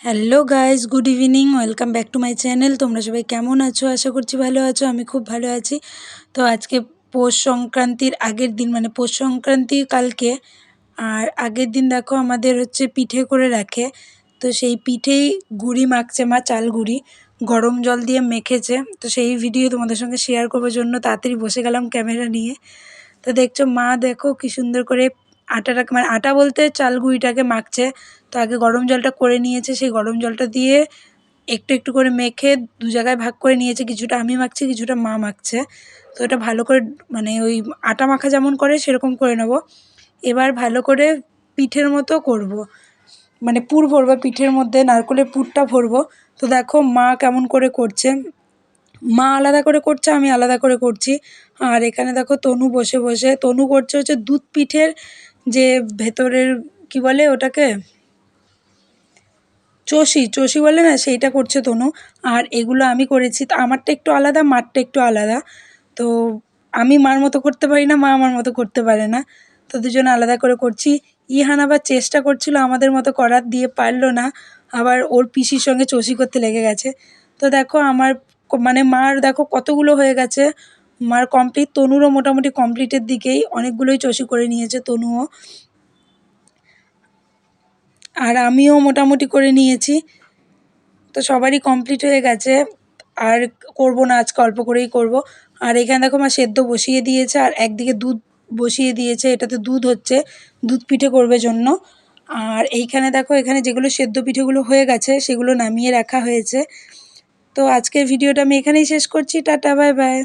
Hello guys good evening welcome back to my channel তোমরা সবাই কেমন আছো? আশা করছি ভালো আছো। আমি খুব ভালো আছি। তো আজকে পৌষ সংক্রান্তির আগের দিন মানে পৌষ সংক্রান্তি কালকে। আর আগের দিন দেখো আমাদের হচ্ছে পিঠে করে রাখে। তো সেই পিঠেই গুড়ি মাখছে মা, চাল গুড়ি। গরম জল দিয়ে মেখেছে। তো সেই ভিডিও তোমাদের সঙ্গে শেয়ার করবার জন্য। তাড়াতাড়ি বসে গেলাম ক্যামেরা নিয়ে। তো দেখছ মা, দেখো কি সুন্দর করে আটাটাকে মানে আটা বলতে চাল গুঁড়িটাকে মাখছে, তো আগে গরম জলটা করে নিয়েছে, সেই গরম জলটা দিয়ে একটু একটু করে মেখে দু জায়গায় ভাগ করে নিয়েছে, কিছুটা আমি মাখছি, কিছুটা মা মাখছে। তো এটা ভালো করে মানে ওই আটা মাখা যেমন করে, সেরকম করে নেব। এবার ভালো করে পিঠের মতো করব। মানে পুর ভরবো, পিঠের মধ্যে নারকলের পুরটা ভরবো। তো দেখো মা কেমন করে করছে। মা আলাদা করে করছে, আমি আলাদা করে করছি। আর এখানে দেখো তনু বসে বসে, তনু করছে হচ্ছে দুধ পিঠের যে ভেতরের, কি বলে ওটাকে? চষি চষি বলে না, সেইটা করছে তনু। আর এগুলো আমি করেছি, তো আমারটা একটু আলাদা, মারটা একটু আলাদা। তো আমি মার মতো করতে পারি না, মা আমার মতো করতে পারে না। তো দুজনে আলাদা করে করছি। ইহান আবার চেষ্টা করছিল আমাদের মতো করার, দিয়ে পারল না। আবার ওর পিসির সঙ্গে চষি করতে লেগে গেছে। তো দেখো আমার মানে মার দেখো কতগুলো হয়ে গেছে। মার কমপ্লিট তনুরও মোটামুটি কমপ্লিটের দিকেই অনেকগুলোই চষি করে নিয়েছে তনুও। আর আমিও মোটামুটি করে নিয়েছি। তো সবারই কমপ্লিট হয়ে গেছে। আর করব না, আজকে অল্প করেই করব। আর এখানে দেখো মা সেদ্ধ বসিয়ে দিয়েছে, আর একদিকে দুধ বসিয়ে দিয়েছে, এটাতে দুধ হচ্ছে, দুধ পিঠে করবে জন্য। আর এইখানে দেখো, এখানে যেগুলো সেদ্ধ পিঠেগুলো হয়ে গেছে, সেগুলো নামিয়ে রাখা হয়েছে। তো আজকের ভিডিওটা আমি এখানেই শেষ করছি। Tata, bye bye.